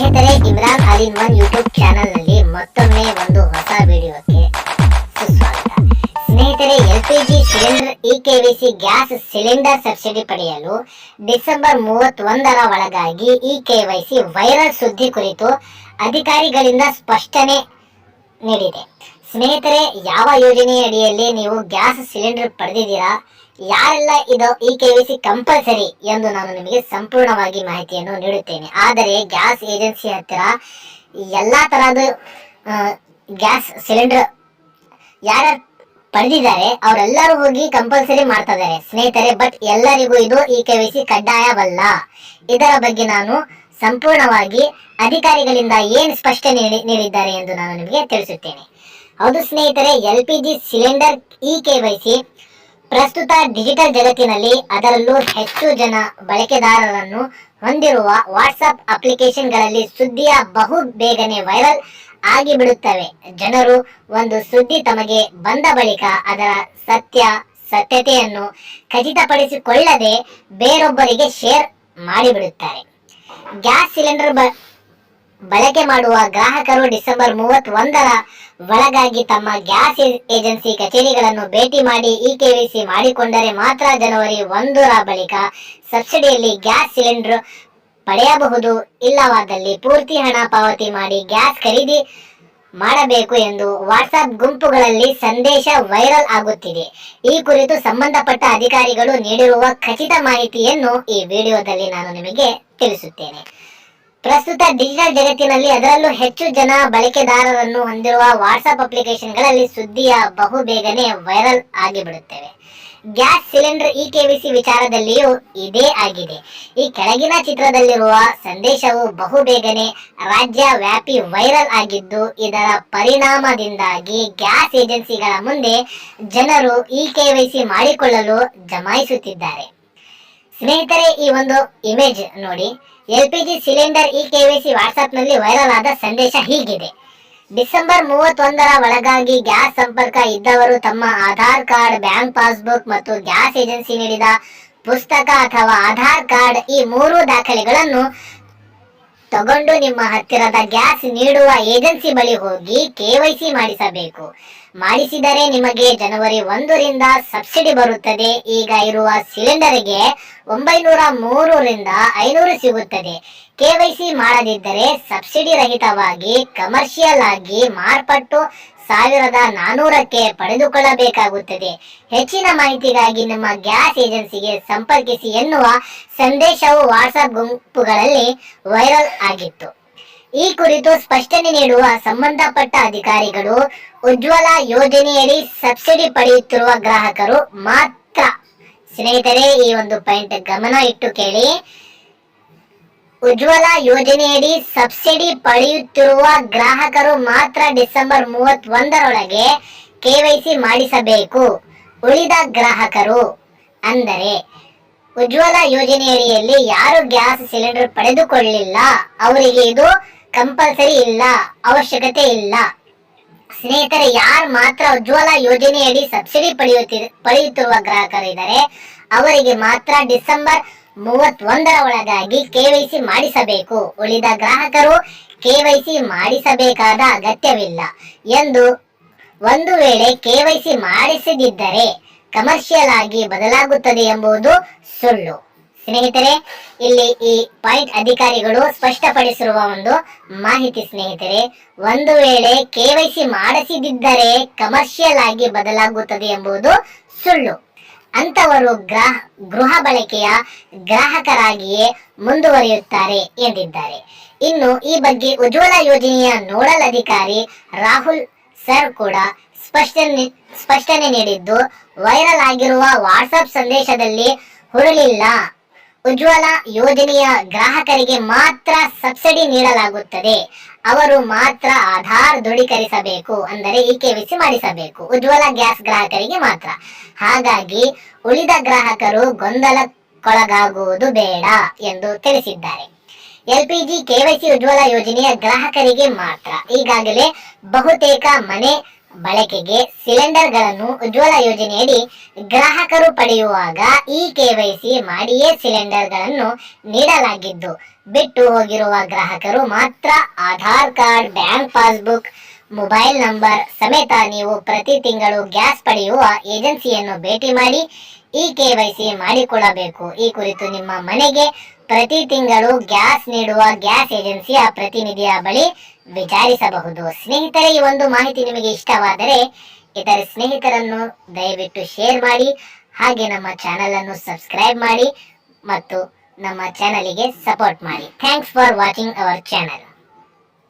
ಸ್ನೇಹಿತರೆ, ಇಮ್ರಾನ್ ಅಲಿನ್ one YouTube ಚಾನೆಲ್ನಲ್ಲಿ ಮತ್ತೊಮ್ಮೆ ಒಂದು ಹೊಸ ವಿಡಿಯೋಕ್ಕೆ ಸುಸ್ವಾಗತ. ಸ್ನೇಹಿತರೆ G cylinder, e KYC gas cylinder subsidy ಪಡೆಯಲು ಡಿಸೆಂಬರ್ ಮೂವತ್ತೊಂದರ ಒಳಗಾಗಿ ಇ ಕೆವೈಸಿ ವೈರಲ್ ಸುದ್ದಿ ಕುರಿತು ಅಧಿಕಾರಿಗಳಿಂದ ಸ್ಪಷ್ಟನೆ ನೀಡಿದೆ. ಸ್ನೇಹಿತರೆ, ಯಾವ ಯೋಜನೆಯ ಅಡಿಯಲ್ಲಿ ನೀವು ಗ್ಯಾಸ್ ಸಿಲಿಂಡರ್ ಪಡೆದಿದ್ದೀರಾ? ಯಾರೆಲ್ಲ ಇದು ಈ ಸಿ ಕಂಪಲ್ಸರಿ ಎಂದು ನಾನು ನಿಮಗೆ ಸಂಪೂರ್ಣವಾಗಿ ಮಾಹಿತಿಯನ್ನು ನೀಡುತ್ತೇನೆ. ಆದರೆ, ಗ್ಯಾಸ್ ಏಜೆನ್ಸಿ ಹತ್ತಿರ ಎಲ್ಲ ತರಹದ ಗ್ಯಾಸ್ ಸಿಲಿಂಡರ್ ಯಾರು ಪಡೆದಿದ್ದಾರೆ, ಅವರೆಲ್ಲರೂ ಹೋಗಿ ಕಂಪಲ್ಸರಿ ಮಾಡ್ತಾ ಇದ್ದಾರೆ ಸ್ನೇಹಿತರೆ, ಬಟ್ ಎಲ್ಲರಿಗೂ ಇದು ಈ ಸಿ ಕಡ್ಡಾಯವಲ್ಲ. ಇದರ ಬಗ್ಗೆ ನಾನು ಸಂಪೂರ್ಣವಾಗಿ ಅಧಿಕಾರಿಗಳಿಂದ ಏನು ಸ್ಪಷ್ಟನೆ ನೀಡಿ- ನೀಡಿದ್ದಾರೆ ಎಂದು ನಾನು ನಿಮಗೆ ತಿಳಿಸುತ್ತೇನೆ. ಹೌದು ಸ್ನೇಹಿತರೆ, L P G cylinder e KYC ಪ್ರಸ್ತುತ ಡಿಜಿಟಲ್ ಜಗತ್ತಿನಲ್ಲಿ ಅದರಲ್ಲೂ ಹೆಚ್ಚು ಜನ ಬಳಕೆದಾರರನ್ನು ಹೊಂದಿರುವ ವಾಟ್ಸಪ್ ಅಪ್ಲಿಕೇಶನ್ಗಳಲ್ಲಿ ಸುದ್ದಿಯ ಬಹು ಬೇಗನೆ ವೈರಲ್ ಆಗಿಬಿಡುತ್ತವೆ. ಜನರು ಒಂದು ಸುದ್ದಿ ತಮಗೆ ಬಂದ ಬಳಿಕ ಅದರ ಸತ್ಯ, ಸತ್ಯತೆಯನ್ನು ಖಚಿತಪಡಿಸಿಕೊಳ್ಳದೆ ಬೇರೊಬ್ಬರಿಗೆ ಶೇರ್ ಮಾಡಿಬಿಡುತ್ತಾರೆ. ಗ್ಯಾಸ್ ಸಿಲಿಂಡರ್ ಬ ಬಳಕೆ ಮಾಡುವ ಗ್ರಾಹಕರು ಡಿಸೆಂಬರ್ ಮೂವತ್ತೊಂದರ ಒಳಗಾಗಿ ತಮ್ಮ ಗ್ಯಾಸ್ ಏಜೆನ್ಸಿ ಕಚೇರಿಗಳನ್ನು ಭೇಟಿ ಮಾಡಿ ಇ ಕೆವಿಸಿ ಮಾಡಿಕೊಂಡರೆ ಮಾತ್ರ ಜನವರಿ ಒಂದರ ಬಳಿಕ ಸಬ್ಸಿಡಿಯಲ್ಲಿ ಗ್ಯಾಸ್ ಸಿಲಿಂಡರ್ ಪಡೆಯಬಹುದು. ಇಲ್ಲವಾದಲ್ಲಿ ಪೂರ್ತಿ ಹಣ ಪಾವತಿ ಮಾಡಿ ಗ್ಯಾಸ್ ಖರೀದಿ ಮಾಡಬೇಕು ಎಂದು ವಾಟ್ಸ್ಆಪ್ ಗುಂಪುಗಳಲ್ಲಿ ಸಂದೇಶ ವೈರಲ್ ಆಗುತ್ತಿದೆ. ಈ ಕುರಿತು ಸಂಬಂಧಪಟ್ಟ ಅಧಿಕಾರಿಗಳು ನೀಡಿರುವ ಖಚಿತ ಮಾಹಿತಿಯನ್ನು ಈ ವಿಡಿಯೋದಲ್ಲಿ ನಾನು ನಿಮಗೆ ತಿಳಿಸುತ್ತೇನೆ. ಪ್ರಸ್ತುತ ಡಿಜಿಟಲ್ ಜಗತ್ತಿನಲ್ಲಿ ಅದರಲ್ಲೂ ಹೆಚ್ಚು ಜನ ಬಳಕೆದಾರರನ್ನು ಹೊಂದಿರುವ ವಾಟ್ಸ್ಆಪ್ ಅಪ್ಲಿಕೇಶನ್ಗಳಲ್ಲಿ ಸುದ್ದಿಯ ಬಹುಬೇಗನೆ ವೈರಲ್ ಆಗಿಬಿಡುತ್ತವೆ. ಗ್ಯಾಸ್ ಸಿಲಿಂಡರ್ ಇ ಸಿ ವಿಚಾರದಲ್ಲಿಯೂ ಇದೇ ಆಗಿದೆ. ಈ ಕೆಳಗಿನ ಚಿತ್ರದಲ್ಲಿರುವ ಸಂದೇಶವು ಬಹುಬೇಗನೆ ರಾಜ್ಯ ವ್ಯಾಪಿ ವೈರಲ್ ಆಗಿದ್ದು, ಇದರ ಪರಿಣಾಮದಿಂದಾಗಿ ಗ್ಯಾಸ್ ಏಜೆನ್ಸಿಗಳ ಮುಂದೆ ಜನರು ಇ ಕೆವೈಸಿ ಮಾಡಿಕೊಳ್ಳಲು ಜಮಾಯಿಸುತ್ತಿದ್ದಾರೆ. ಸ್ನೇಹಿತರೆ, ಈ ಒಂದು ಇಮೇಜ್ ನೋಡಿ. L P G cylinder e KYC ವಾಟ್ಸ್ಆಪ್ನಲ್ಲಿ viral ಆದ ಸಂದೇಶ ಹೀಗಿದೆ. ಡಿಸೆಂಬರ್ ಮೂವತ್ತೊಂದರ ಒಳಗಾಗಿ ಗ್ಯಾಸ್ ಸಂಪರ್ಕ ಇದ್ದವರು ತಮ್ಮ ಆಧಾರ್ ಕಾರ್ಡ್, ಬ್ಯಾಂಕ್ ಪಾಸ್ಬುಕ್ ಮತ್ತು ಗ್ಯಾಸ್ ಏಜೆನ್ಸಿ ನೀಡಿದ ಪುಸ್ತಕ ಅಥವಾ ಆಧಾರ್ ಕಾರ್ಡ್ ಈ ಮೂರು ದಾಖಲೆಗಳನ್ನು ತಗೊಂಡು ನಿಮ್ಮ ಹತ್ತಿರದ ಗ್ಯಾಸ್ ನೀಡುವ ಏಜೆನ್ಸಿ ಬಳಿ ಹೋಗಿ ಕೆವೈಸಿ ಮಾಡಿಸಬೇಕು. ಮಾಡಿಸಿದರೆ ನಿಮಗೆ ಜನವರಿ ಒಂದರಿಂದ ಸಬ್ಸಿಡಿ ಬರುತ್ತದೆ. ಈಗ ಇರುವ ಸಿಲಿಂಡರ್ಗೆ ಒಂಬೈನೂರ ಮೂರರಿಂದ ಐನೂರು ಸಿಗುತ್ತದೆ. ಕೆವೈಸಿ ಮಾಡದಿದ್ದರೆ ಸಬ್ಸಿಡಿ ರಹಿತವಾಗಿ ಕಮರ್ಷಿಯಲ್ ಆಗಿ ಮಾರ್ಪಟ್ಟು ಸಾವಿರದ ನಾನೂರಕ್ಕೆ ಪಡೆದುಕೊಳ್ಳಬೇಕಾಗುತ್ತದೆ. ಹೆಚ್ಚಿನ ಮಾಹಿತಿಗಾಗಿ ನಿಮ್ಮ ಗ್ಯಾಸ್ ಏಜೆನ್ಸಿಗೆ ಸಂಪರ್ಕಿಸಿ ಎನ್ನುವ ಸಂದೇಶವು ವಾಟ್ಸಪ್ ಗುಂಪುಗಳಲ್ಲಿ ವೈರಲ್ ಆಗಿತ್ತು. ಈ ಕುರಿತು ಸ್ಪಷ್ಟನೆ ನೀಡುವ ಸಂಬಂಧಪಟ್ಟ ಅಧಿಕಾರಿಗಳು, ಉಜ್ವಲ ಯೋಜನೆಯಡಿ ಸಬ್ಸಿಡಿ ಪಡೆಯುತ್ತಿರುವ ಗ್ರಾಹಕರು ಮಾತ್ರ. ಸ್ನೇಹಿತರೆ, ಈ ಒಂದು ಪಾಯಿಂಟ್ ಗಮನ ಇಟ್ಟು ಕೇಳಿ. ಉಜ್ವಲ ಯೋಜನೆಯಡಿ ಸಬ್ಸಿಡಿ ಪಡೆಯುತ್ತಿರುವ ಗ್ರಾಹಕರು ಮಾತ್ರ ಡಿಸೆಂಬರ್ ಮೂವತ್ತೊಂದರೊಳಗೆ ಕೆವೈಸಿ ಮಾಡಿಸಬೇಕು. ಉಳಿದ ಗ್ರಾಹಕರು ಅಂದರೆ ಉಜ್ವಲ ಯೋಜನೆಯಡಿಯಲ್ಲಿ ಯಾರು ಗ್ಯಾಸ್ ಸಿಲಿಂಡರ್ ಪಡೆದುಕೊಳ್ಳಿಲ್ಲ, ಅವರಿಗೆ ಇದು ಕಂಪಲ್ಸರಿ ಇಲ್ಲ, ಅವಶ್ಯಕತೆ ಇಲ್ಲ. ಸ್ನೇಹಿತರೆ, ಯಾರು ಮಾತ್ರ ಉಜ್ವಲ ಯೋಜನೆಯಡಿ ಸಬ್ಸಿಡಿ ಪಡೆಯುತ್ತಿ, ಪಡೆಯುತ್ತಿರುವ ಗ್ರಾಹಕರಿದ್ದಾರೆ, ಅವರಿಗೆ ಮಾತ್ರ ಡಿಸೆಂಬರ್ ಮೂವತ್ತೊಂದರ ಒಳಗಾಗಿ ಕೆವೈಸಿ ಮಾಡಿಸಬೇಕು. ಉಳಿದ ಗ್ರಾಹಕರು ಕೆವೈಸಿ ಮಾಡಿಸಬೇಕಾದ ಅಗತ್ಯವಿಲ್ಲ ಎಂದು ಒಂದು ವೇಳೆ ಕೆವೈಸಿ ಮಾಡಿಸದಿದ್ದರೆ ಕಮರ್ಷಿಯಲ್ ಆಗಿ ಬದಲಾಗುತ್ತದೆ ಎಂಬುದು ಸುಳ್ಳು. ಸ್ನೇಹಿತರೆ, ಇಲ್ಲಿ ಈ ಪಾಯಿಂಟ್ ಅಧಿಕಾರಿಗಳು ಸ್ಪಷ್ಟಪಡಿಸಿರುವ ಒಂದು ಮಾಹಿತಿ ಸ್ನೇಹಿತರೆ, ಒಂದು ವೇಳೆ ಕೆವೈಸಿ ಮಾಡಿಸದಿದ್ದರೆ ಕಮರ್ಷಿಯಲ್ ಆಗಿ ಬದಲಾಗುತ್ತದೆ ಎಂಬುದು ಸುಳ್ಳು. ಅಂತವರು ಗ್ರಾಹ, ಗೃಹ ಬಳಕೆಯ ಗ್ರಾಹಕರಾಗಿಯೇ ಮುಂದುವರಿಯುತ್ತಾರೆ ಎಂದಿದ್ದಾರೆ. ಇನ್ನು ಈ ಬಗ್ಗೆ ಉಜ್ವಲ ಯೋಜನೆಯ ನೋಡಲ್ ಅಧಿಕಾರಿ ರಾಹುಲ್ ಸರ್ ಕೂಡ ಸ್ಪಷ್ಟನೆ ಸ್ಪಷ್ಟನೆ ನೀಡಿದ್ದು, ವೈರಲ್ ಆಗಿರುವ ವಾಟ್ಸಪ್ ಸಂದೇಶದಲ್ಲಿ ಹುರುಳಿಲ್ಲ. ಉಜ್ವಲ ಯೋಜನೆಯ ಗ್ರಾಹಕರಿಗೆ ಮಾತ್ರ ಸಬ್ಸಿಡಿ ನೀಡಲಾಗುತ್ತದೆ. ಅವರು ಮಾತ್ರ ಆಧಾರ್ ದೃಢೀಕರಿಸಬೇಕು ಅಂದರೆ ಇ ಕೆವಿಸಿ ಮಾಡಿಸಬೇಕು, ಉಜ್ವಲ ಗ್ಯಾಸ್ ಗ್ರಾಹಕರಿಗೆ ಮಾತ್ರ. ಹಾಗಾಗಿ ಉಳಿದ ಗ್ರಾಹಕರು ಗೊಂದಲಕ್ಕೊಳಗಾಗುವುದು ಬೇಡ ಎಂದು ತಿಳಿಸಿದ್ದಾರೆ. ಎಲ್ಪಿಜಿ ಕೆವೈಸಿ ಉಜ್ವಲ ಯೋಜನೆಯ ಗ್ರಾಹಕರಿಗೆ ಮಾತ್ರ. ಈಗಾಗಲೇ ಬಹುತೇಕ ಮನೆ ಬಳಕೆಗೆ ಸಿಲಿಂಡರ್ಗಳನ್ನು ಉಜ್ವಲ ಯೋಜನೆಯಡಿ ಗ್ರಾಹಕರು ಪಡೆಯುವಾಗ ಈ ಕೆವೈಸಿ ಮಾಡಿಯೇ ಸಿಲಿಂಡರ್ಗಳನ್ನು ನೀಡಲಾಗಿದ್ದು, ಬಿಟ್ಟು ಹೋಗಿರುವ ಗ್ರಾಹಕರು ಮಾತ್ರ Aadhaar card, bank passbook, mobile number ಸಮೇತ ನೀವು ಪ್ರತಿ ತಿಂಗಳು ಗ್ಯಾಸ್ ಪಡೆಯುವ ಏಜೆನ್ಸಿಯನ್ನು ಭೇಟಿ ಮಾಡಿ ಈ ಸಿ ಮಾಡಿಕೊಳ್ಳಬೇಕು. ಈ ಕುರಿತು ನಿಮ್ಮ ಮನೆಗೆ ಪ್ರತಿ ತಿಂಗಳು ಗ್ಯಾಸ್ ನೀಡುವ ಗ್ಯಾಸ್ ಏಜೆನ್ಸಿಯ ಪ್ರತಿನಿಧಿಯ ಬಳಿ ವಿಚಾರಿಸಬಹುದು. ಸ್ನೇಹಿತರೆ, ಈ ಒಂದು ಮಾಹಿತಿ ನಿಮಗೆ ಇಷ್ಟವಾದರೆ ಇತರ ಸ್ನೇಹಿತರನ್ನು ದಯವಿಟ್ಟು ಶೇರ್ ಮಾಡಿ, ಹಾಗೆ ನಮ್ಮ ಚಾನಲ್ ಅನ್ನು ಸಬ್ಸ್ಕ್ರೈಬ್ ಮಾಡಿ ಮತ್ತು ನಮ್ಮ ಚಾನಲಿಗೆ ಸಪೋರ್ಟ್ ಮಾಡಿ. Thanks for watching our channel.